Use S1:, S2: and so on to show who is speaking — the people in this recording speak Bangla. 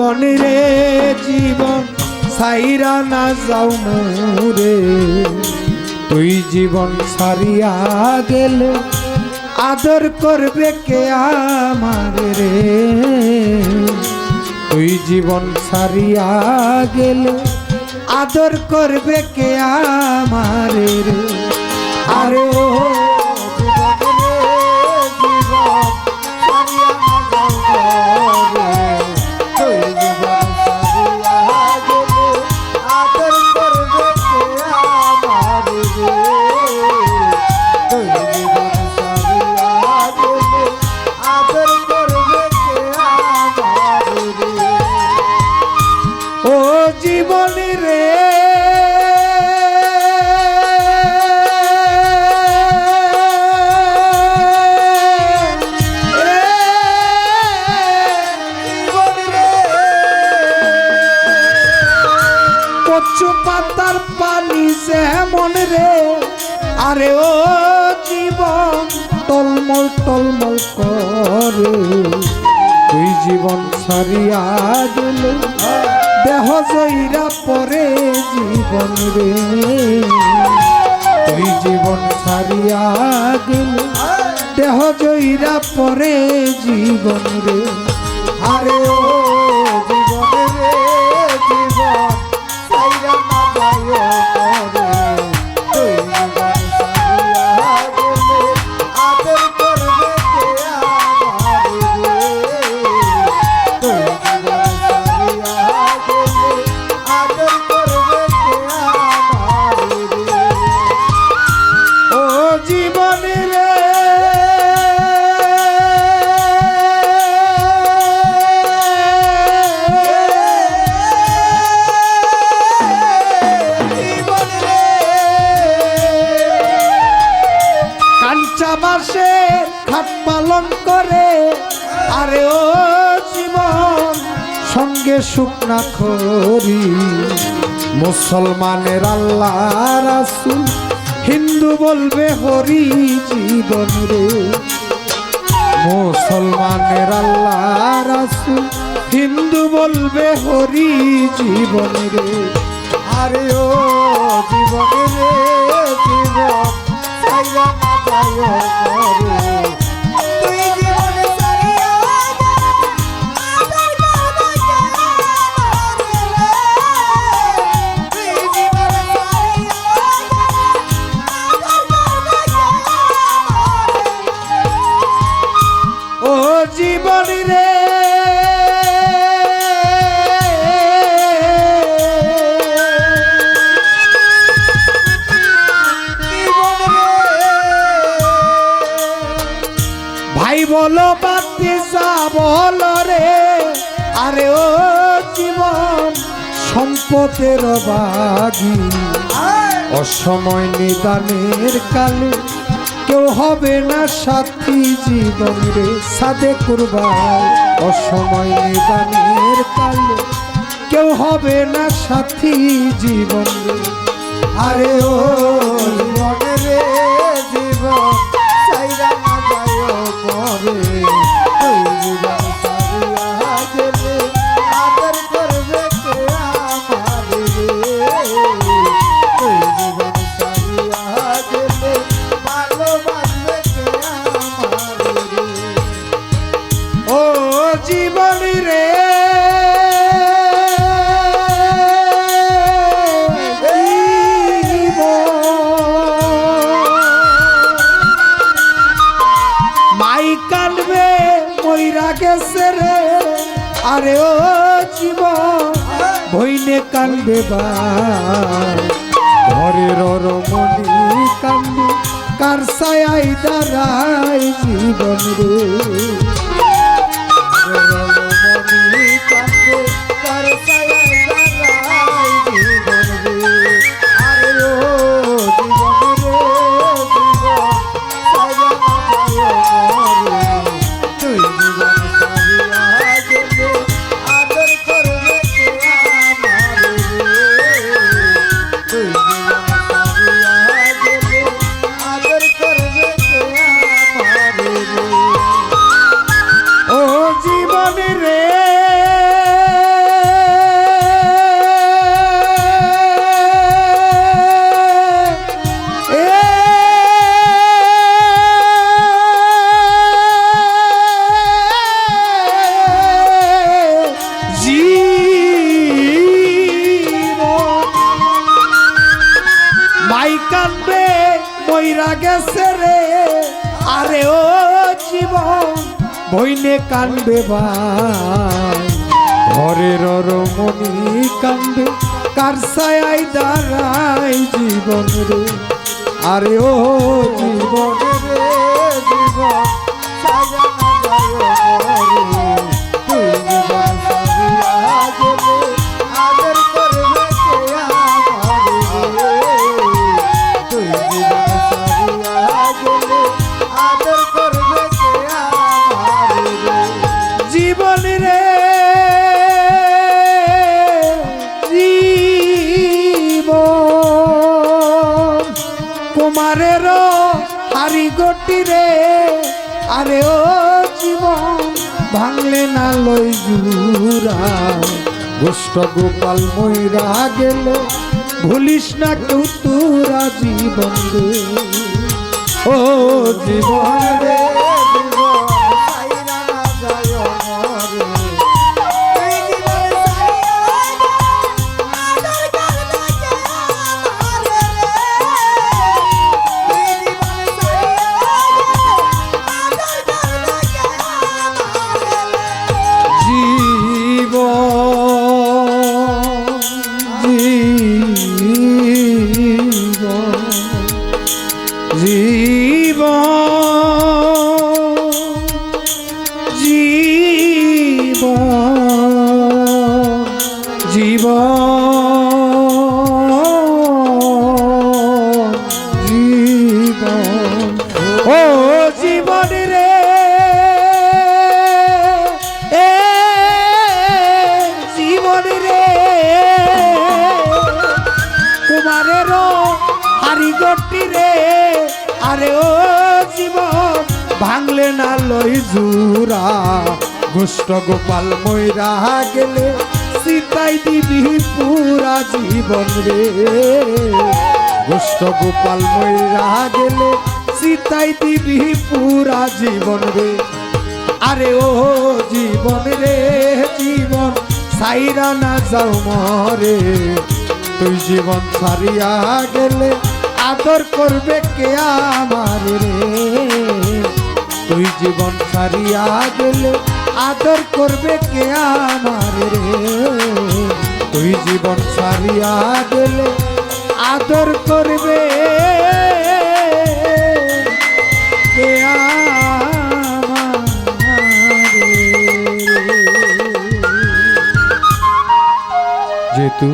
S1: জীবন রে, জীবন সাইরা না যাও মোরে। তুই জীবন সারিয়া গেলে আদর করবে কে আমার রে? তুই জীবন সারিয়া গেলে আদর করবে কে আমার রে? আরে ও আরে ও জীবন টলমল টলমল করে। তুই জীবন সারিয়া গেলে দেহ জইরা পরে জীবন রে। তুই জীবন সারিয়া গেলে দেহ জইরা পরে জীবন রে। আরে ও পালন করে। আরে ও জীবন, সঙ্গে শুকনা খরি মুসলমানের আল্লাহ রাসুল, হিন্দু বলবে হরি জীবন রে। মুসলমানের আল্লাহ রাসুল, হিন্দু বলবে হরি জীবন রে। আরে ও জীবন রে, জীবন সাইরা না যায় বলো বাতি বলো রে। আরে ও জীবন, সম্পদের বাগি। অসময় নিদানের কালে কেউ হবে না সাথী জীবন রে, সাদে কুরবান। অসময় নিদানের কালে কেউ হবে না সাথী জীবন রে। আরে ও মইরা গেছে রে। আরে ও জীবন, বইনে কান্দে ঘরের রমণী কান্দে, কার সায়াই দাঁড়াই জীবন রে। রমণি কান্দে, কার সায়াই বইনে কান্দে ভাই। ঘরের রমণী কান্দে কার ছায় দাঁড়াই জীবন রে? আরে ও জীবন রে, জীবন লই জুরা গোষ্ঠ গোপাল ময়রা গেল। ভুলিস না কেউ তোরা জীবন ও জীবন রে। জীবন
S2: জীবন,
S1: ও জীবন এ জীবন রে। কুমারের হারি গটি রে। আরে ও জীবন, ভাঙলে না লই গোষ্ঠ গোপাল ময়রা গেলে সীতাই দিবি পুরা জীবন রে। গোষ্ঠ গোপাল ময়রা গেলে সীতাই দিবি পুরা জীবন রে। আরে ও জীবন রে, জীবন সাইরা না যাও মরে। তুই জীবন ছাড়িয়া গেলে আদর করবে কে আমার রে। তুই জীবন ছাড়িয়া গেলে আদর করবে কে আমার রে তুই জীবন ছাড়িয়া গেলে আদর করবে কে। যেহেতু